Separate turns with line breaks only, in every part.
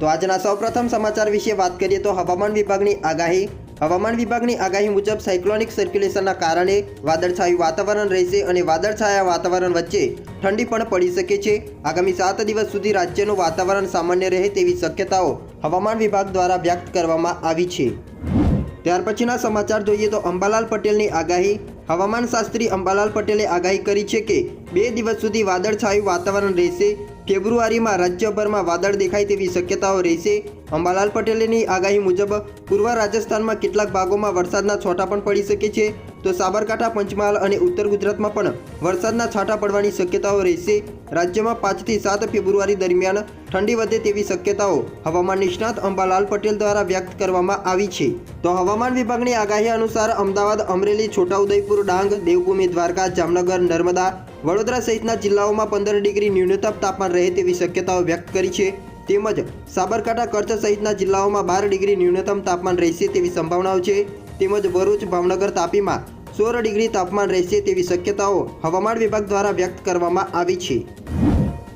તો આજના સૌપ્રથમ સમાચાર વિશે વાત કરીએ તો હવામાન વિભાગની આગાહી. હવામાન વિભાગની આગાહી મુજબ સાયક્લોનિક સર્ક્યુલેશનના કારણે વાદળછાયું વાતાવરણ રહેશે અને વાદળછાયા વાતાવરણ વચ્ચે ઠંડી પણ પડી શકે છે. આગામી સાત દિવસ સુધી રાજ્યનું વાતાવરણ સામાન્ય રહે તેવી શક્યતાઓ હવામાન વિભાગ દ્વારા વ્યક્ત કરવામાં આવી છે. ત્યાર પછીના સમાચાર જોઈએ તો અંબાલાલ પટેલની આગાહી. હવામાન શાસ્ત્રી અંબાલાલ પટેલે આગાહી કરી છે કે બે દિવસ સુધી વાદળછાયું વાતાવરણ રહેશે ફેબ્રુઆરીમાં રાજ્યભરમાં વાદળ દેખાય તેવી શક્યતાઓ રહેશે. અંબાલાલ પટેલની આગાહી મુજબ, પૂર્વ રાજસ્થાનમાં કેટલાક ભાગોમાં વરસાદના છોટા પણ પડી શકે છે. તો સાબરકાંઠા, પંચમહાલ અને ઉત્તર ગુજરાતમાં પણ વરસાદના છાંટા પડવાની શક્યતાઓ રહેશે. રાજ્યમાં પાંચથી સાત ફેબ્રુઆરી દરમિયાન ઠંડી વધે તેવી શક્યતાઓ હવામાન નિષ્ણાત અંબાલાલ પટેલ દ્વારા વ્યક્ત કરવામાં આવી છે. તો હવામાન વિભાગની આગાહી અનુસાર અમદાવાદ, અમરેલી, છોટાઉદેપુર, ડાંગ, દેવભૂમિ, દ્વારકા, જામનગર, નર્મદા, વડોદરા સહિતના જિલ્લાઓમાં પંદર ડિગ્રી ન્યૂનતમ તાપમાન રહે તેવી શક્યતાઓ વ્યક્ત કરી છે. તેમજ સાબરકાંઠા, કચ્છ સહિતના જિલ્લાઓમાં બાર ડિગ્રી ન્યૂનતમ તાપમાન રહેશે તેવી સંભાવનાઓ છે. તેમજ ભરૂચ, ભાવનગર તાપીમાં સોળ ડિગ્રી તાપમાન રહેશે તેવી શક્યતાઓ હવામાન વિભાગ દ્વારા વ્યક્ત કરવામાં આવી છે.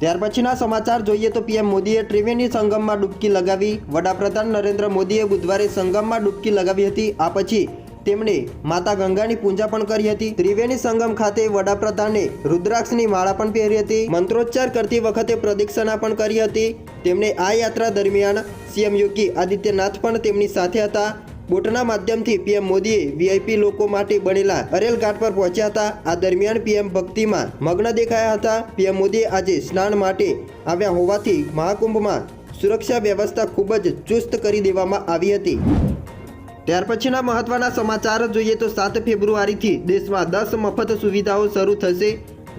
ત્યાર પછીના સમાચાર જોઈએ તો પીએમ મોદીએ ત્રિવેણી સંગમમાં ડૂબકી લગાવી. વડાપ્રધાન નરેન્દ્ર મોદીએ બુધવારે સંગમમાં ડૂબકી લગાવી હતી. આ પછી તેમણે માતા ગંગાની પૂજા પણ કરી હતી. ત્રિવેણી સંગમ ખાતે વડાપ્રધાને રુદ્રાક્ષની માળા પણ પહેરી હતી. મંત્રોચ્ચાર કરતી વખતે પ્રદક્ષિણા પણ કરી હતી. તેમણે આ યાત્રા દરમિયાન સીએમ યોગી આદિત્યનાથ પણ તેમની સાથે હતા. બોટના માધ્યમથી પીએમ મોદીએ વીઆઈપી લોકો માટે બનેલા અરેલ ઘાટ પર પહોંચ્યા હતા. આ દરમિયાન પીએમ ભક્તિમાં મગ્ન દેખાયા હતા. પીએમ મોદીએ આજે સ્નાન માટે આવ્યા હોવાથી મહાકુંભમાં સુરક્ષા વ્યવસ્થા ખૂબ જ ચુસ્ત કરી દેવામાં આવી હતી. ત્યાર પછીના મહત્વના સમાચાર જોઈએ તો સાત ફેબ્રુઆરીથી દેશમાં દસ મફત સુવિધાઓ શરૂ થશે.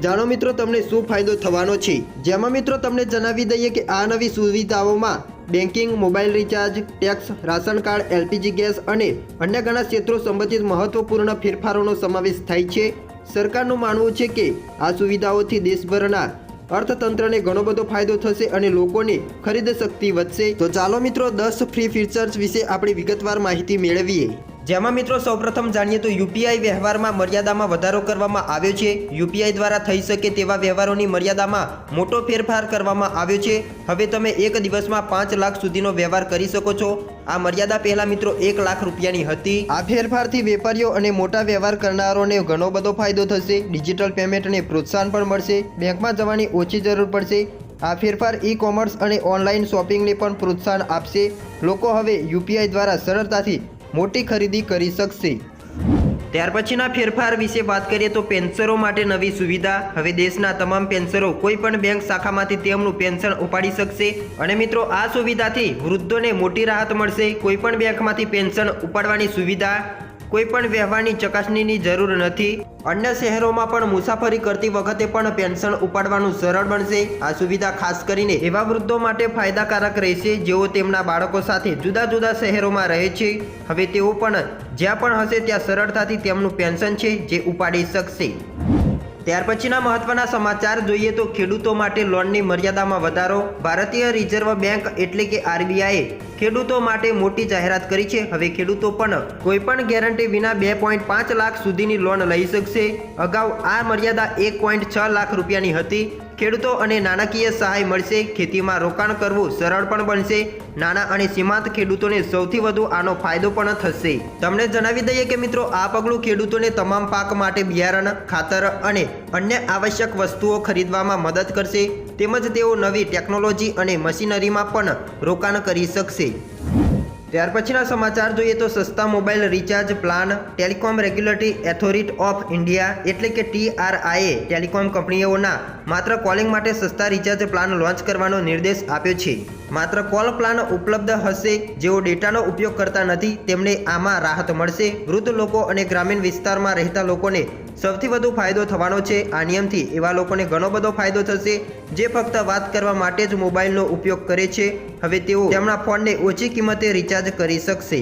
જાણો મિત્રો, તમને શું ફાયદો થવાનો છે? જેમાં મિત્રો, તમને જણાવી દઈએ કે આ નવી સુવિધાઓમાં banking mobile recharge, tax, ration card, LPG gas અને અન્ય ઘણા ક્ષેત્રો સંબંધિત મહત્વપૂર્ણ ફેરફારોનો સમાવેશ થાય છે. સરકારનું માનવું છે કે આ સુવિધાઓથી દેશભરના અર્થતંત્રને ઘણો બધો ફાયદો થશે અને લોકોની ખરીદ શક્તિ વધશે. તો ચાલો મિત્રો, દસ ફ્રી ફીચર્સ વિશે આપણે વિગતવાર માહિતી મેળવીએ. જેમાં મિત્રો સૌપ્રથમ જાણીએ તો યુપીઆઈ વ્યવહારમાં મર્યાદામાં વધારો કરવામાં આવ્યો છે. યુપીઆઈ દ્વારા થઈ શકે તેવા વ્યવહારોની મર્યાદામાં મોટો ફેરફાર કરવામાં આવ્યો છે. હવે તમે એક દિવસમાં પાંચ લાખ સુધીનો વ્યવહાર કરી શકો છો. આ મર્યાદા પહેલા મિત્રો એક લાખ રૂપિયાની હતી. આ ફેરફારથી વેપારીઓ અને મોટા વ્યવહાર કરનારોને ઘણો બધો ફાયદો થશે. ડિજિટલ પેમેન્ટને પ્રોત્સાહન પણ મળશે. બેંકમાં જવાની ઓછી જરૂર પડશે. આ ફેરફાર ઈ કોમર્સ અને ઓનલાઈન શોપિંગને પણ પ્રોત્સાહન આપશે. લોકો હવે યુપીઆઈ દ્વારા સરળતાથી મોટી ખરીદી કરી શકશે. ત્યાર પછીના ફેરફાર વિશે વાત કરીએ તો પેન્સરો માટે નવી સુવિધા. હવે દેશના તમામ પેન્સરો કોઈ પણ બેંક શાખામાંથી તેમનું પેન્શન ઉપાડી શકશે. અને મિત્રો, આ સુવિધાથી વૃદ્ધોને મોટી રાહત મળશે. કોઈ પણ બેંકમાંથી પેન્શન ઉપાડવાની સુવિધા, કોઈ પણ વ્યવહારની ચકાસણીની જરૂર નથી. અન્ય શહેરોમાં પણ મુસાફરી કરતી વખતે પણ પેન્શન ઉપાડવાનું સરળ બનશે. આ સુવિધા ખાસ કરીને એવા વૃદ્ધો માટે ફાયદાકારક રહેશે જેઓ તેમના બાળકો સાથે જુદા જુદા શહેરોમાં રહે છે. હવે તેઓ પણ જ્યાં પણ હશે ત્યાં સરળતાથી તેમનું પેન્શન છે જે ઉપાડી શકશે. ત્યાર પછીના મહત્વના સમાચાર જોઈએ તો ખેડૂતો માટે લોનની મર્યાદામાં વધારો. ભારતીય રિઝર્વ બેંક એટલે કે આરબીઆઈએ ખેડૂતો માટે મોટી જાહેરાત કરી છે. હવે ખેડૂતો પણ કોઈ પણ ગેરંટી વિના બે પોઈન્ટ પાંચ લાખ સુધીની લોન લઈ શકશે. અગાઉ આ મર્યાદા એક પોઈન્ટ છ લાખ રૂપિયાની હતી. ખેડૂતો અને નાણાકીય સહાય મળશે. ખેતીમાં રોકાણ કરવું સરળ પણ બનશે. નાના અને સીમાંત ખેડૂતોને સૌથી વધુ આનો ફાયદો પણ થશે. તમને જણાવી દઈએ કે મિત્રો, આ પગલું ખેડૂતોને તમામ પાક માટે બિયારણ, ખાતર અને અન્ય આવશ્યક વસ્તુઓ ખરીદવામાં મદદ કરશે. તેમજ તેઓ નવી ટેકનોલોજી અને મશીનરીમાં પણ રોકાણ કરી શકશે. ત્યાર પછીના સમાચાર જોઈએ તો સસ્તા mobile recharge plan telecom regulatory authority of India એટલે કે ટીઆરઆઈએ ટેલિકોમ કંપનીઓના માત્ર કોલિંગ માટે સસ્તા રિચાર્જ પ્લાન લોન્ચ કરવાનો નિર્દેશ આપ્યો છે. માત્ર કોલ પ્લાન ઉપલબ્ધ હશે, જેઓ ડેટાનો ઉપયોગ કરતા નથી, તેમને આમાં રાહત મળશે. વૃદ્ધ લોકો અને ગ્રામીણ વિસ્તારમાં રહેતા લોકોને સૌથી વધુ ફાયદો થવાનો છે. આ નિયમથી એવા લોકોને ઘણો બધો ફાયદો થશે, જે ફક્ત વાત કરવા માટે જ મોબાઈલનો ઉપયોગ કરે છે. હવે તેઓ તેમના ફોનને ઓછી કિંમતે રિચાર્જ કરી શકશે.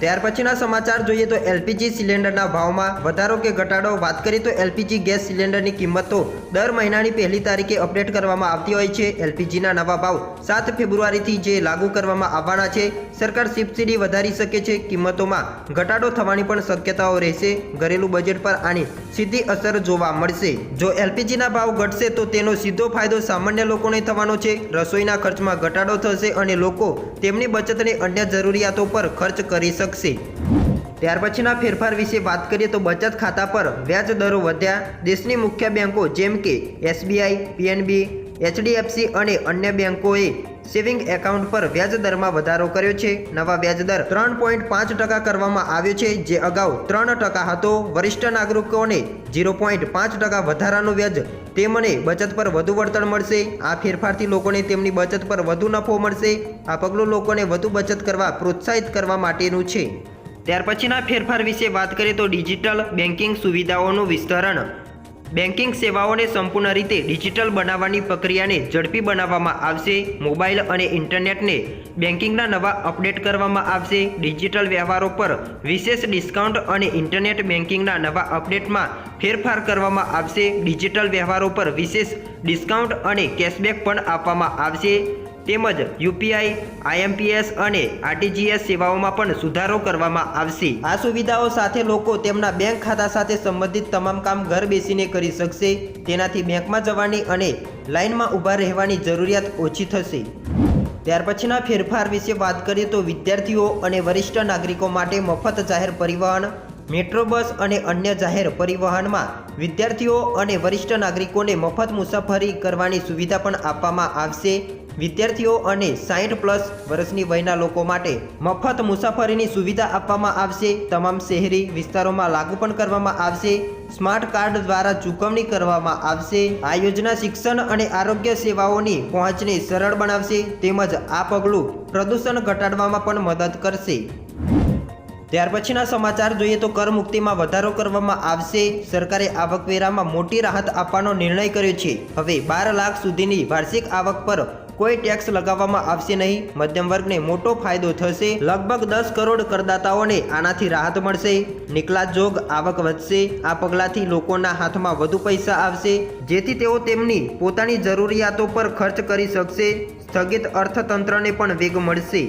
ત્યાર પછીના સમાચાર જોઈએ તો એલપીજી સિલિન્ડરના ભાવમાં વધારો કે ઘટાડો? વાત કરીએ તો એલપીજી ગેસ સિલિન્ડરની કિંમતો દર મહિનાની પહેલી તારીખે અપડેટ કરવામાં આવતી હોય છે. એલપીજીના નવા ભાવ સાત ફેબ્રુઆરીથી જે લાગુ કરવામાં આવવાના છે. સરકાર સબસિડી વધારી શકે છે. કિંમતોમાં ઘટાડો થવાની પણ શક્યતાઓ રહેશે. ઘરેલું બજેટ પર આની સીધી અસર જોવા મળશે. જો એલપીજીના ભાવ ઘટશે તો તેનો સીધો ફાયદો સામાન્ય લોકોને થવાનો છે. રસોઈના ખર્ચમાં ઘટાડો થશે અને લોકો તેમની બચતને અન્ય જરૂરિયાતો પર ખર્ચ કરી શકશે. ત્યાર પછીના ફેરફાર વિશે વાત કરીએ તો બચત ખાતા પર વ્યાજ દરો વધ્યા. દેશની મુખ્ય બેંકો જેમ કે એસબીઆઈ, પીએનબી, એચડીએફસી અને અન્ય બેંકોએ સેવિંગ એકાઉન્ટ પર વ્યાજ દરમાં વધારો કર્યો છે. નવા વ્યાજદર ત્રણ પોઈન્ટ પાંચ ટકા કરવામાં આવ્યો છે, જે અગાઉ ત્રણ ટકા હતો. વરિષ્ઠ નાગરિકોને ઝીરો પોઈન્ટ પાંચ ટકા વધારાનું વ્યાજ તેમને બચત પર વધુ વળતર મળશે. આ ફેરફારથી લોકોને તેમની બચત પર વધુ નફો મળશે. આ પગલું લોકોને વધુ બચત કરવા પ્રોત્સાહિત કરવા માટેનું છે. ત્યાર પછીના ફેરફાર વિશે વાત કરીએ તો ડિજિટલ બેન્કિંગ સુવિધાઓનું વિસ્તરણ. બેન્કિંગ સેવાઓને સંપૂર્ણ રીતે ડિજિટલ બનાવવાની પ્રક્રિયાને ઝડપી બનાવવામાં આવશે. મોબાઈલ અને ઇન્ટરનેટને બેન્કિંગના નવા અપડેટ કરવામાં આવશે. ડિજિટલ વ્યવહારો પર વિશેષ ડિસ્કાઉન્ટ અને ઇન્ટરનેટ બેન્કિંગના નવા અપડેટમાં ફેરફાર કરવામાં આવશે. ડિજિટલ વ્યવહારો પર વિશેષ ડિસ્કાઉન્ટ અને કેશબેક પણ આપવામાં આવશે. તેમજ યુપીઆઈ, આઈએમપીએસ અને આરટીજીએસ સેવાઓમાં પણ સુધારો કરવામાં આવશે. આ સુવિધાઓ સાથે લોકો તેમના બેંક ખાતા સાથે સંબંધિત તમામ કામ ઘર બેસીને કરી શકશે. તેનાથી બેંકમાં જવાની અને લાઇનમાં ઊભા રહેવાની જરૂરિયાત ઓછી થશે. ત્યાર પછીના ફેરફાર વિશે વાત કરીએ તો વિદ્યાર્થીઓ અને વરિષ્ઠ નાગરિકો માટે મફત જાહેર પરિવહન, મેટ્રો બસ અને અન્ય જાહેર પરિવહનમાં વિદ્યાર્થીઓ અને વરિષ્ઠ નાગરિકોને મફત મુસાફરી કરવાની સુવિધા પણ આપવામાં આવશે. વિદ્યાર્થીઓ અને સાહીઠ પ્લસ વર્ષની વયના લોકો માટે મફત મુસાફરીની સુવિધા આપવામાં આવશે. તમામ શહેરી વિસ્તારોમાં લાગુ પણ કરવામાં આવશે. સ્માર્ટ કાર્ડ દ્વારા ચૂકવણી કરવામાં આવશે. આ યોજના શિક્ષણ અને આરોગ્ય સેવાઓની પહોંચને સરળ બનાવશે તેમજ આ પગલું પ્રદૂષણ ઘટાડવામાં પણ મદદ કરશે. ત્યાર પછીના સમાચાર જોઈએ તો કર મુક્તિમાં વધારો કરવામાં આવશે. સરકારે આવકવેરામાં મોટી રાહત આપવાનો નિર્ણય કર્યો છે. હવે બાર લાખ સુધીની વાર્ષિક આવક પર કોઈ ટેક્સ લગાવવામાં આવશે નહીં. મધ્યમ વર્ગને મોટો ફાયદો થશે. લગભગ દસ કરોડ કરદાતાઓને આનાથી રાહત મળશે. નિકલાત જોગ આવક વધશે. આ પગલાંથી લોકોના હાથમાં વધુ પૈસા આવશે, જેથી તેઓ તેમની પોતાની જરૂરિયાતો પર ખર્ચ કરી શકશે. સ્થગિત અર્થતંત્રને પણ વેગ મળશે.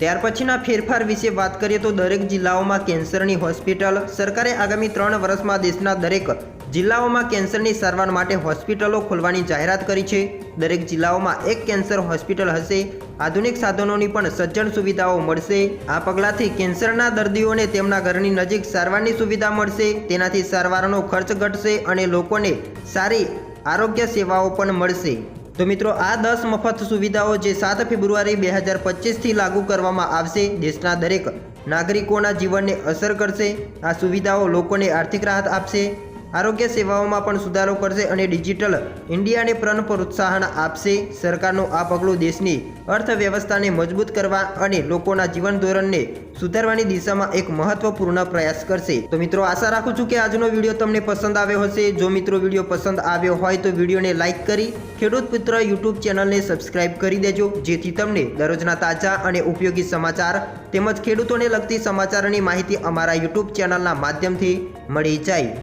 ત્યાર પછીના ફેરફાર વિશે વાત કરીએ તો દરેક જિલ્લાઓમાં કેન્સરની હોસ્પિટલ સરકારે આગામી ત્રણ વર્ષમાં દેશના દરેક જિલ્લાઓમાં કેન્સરની સારવાર માટે હોસ્પિટલો ખોલવાની જાહેરાત કરી છે. દરેક જિલ્લાઓમાં એક કેન્સર હોસ્પિટલ હશે. આધુનિક સાધનોની પણ સજ્જન સુવિધાઓ મળશે. આ પગલાંથી કેન્સરના દર્દીઓને તેમના ઘરની નજીક સારવારની સુવિધા મળશે. તેનાથી સારવારનો ખર્ચ ઘટશે અને લોકોને સારી આરોગ્ય સેવાઓ પણ મળશે. તો મિત્રો, આ દસ મફત સુવિધાઓ જે સાત ફેબ્રુઆરી બે હજાર પચીસથી લાગુ કરવામાં આવશે, દેશના દરેક નાગરિકોના જીવનને અસર કરશે. આ સુવિધાઓ લોકોને આર્થિક રાહત આપશે. આરોગ્ય સેવાઓમાં પણ સુધારો કરશે અને ડિજિટલ ઇન્ડિયાને પ્રણ પ્રોત્સાહન આપશે. સરકારનું આ પગલું દેશની અર્થવ્યવસ્થાને મજબૂત કરવા અને લોકોના જીવન ધોરણને સુધારવાની દિશામાં એક મહત્વપૂર્ણ પ્રયાસ કરશે. તો મિત્રો, આશા રાખું છું કે આજનો વીડિયો તમને પસંદ આવ્યો હશે. જો મિત્રો વીડિયો પસંદ આવ્યો હોય તો વિડીયોને લાઇક કરી, ખેડૂત પુત્ર યુટ્યુબ ચેનલને સબસ્ક્રાઇબ કરી દેજો, જેથી તમને દરરોજના તાજા અને ઉપયોગી સમાચાર તેમજ ખેડૂતોને લગતી સમાચારોની માહિતી અમારા યુટ્યુબ ચેનલના માધ્યમથી મળી જાય.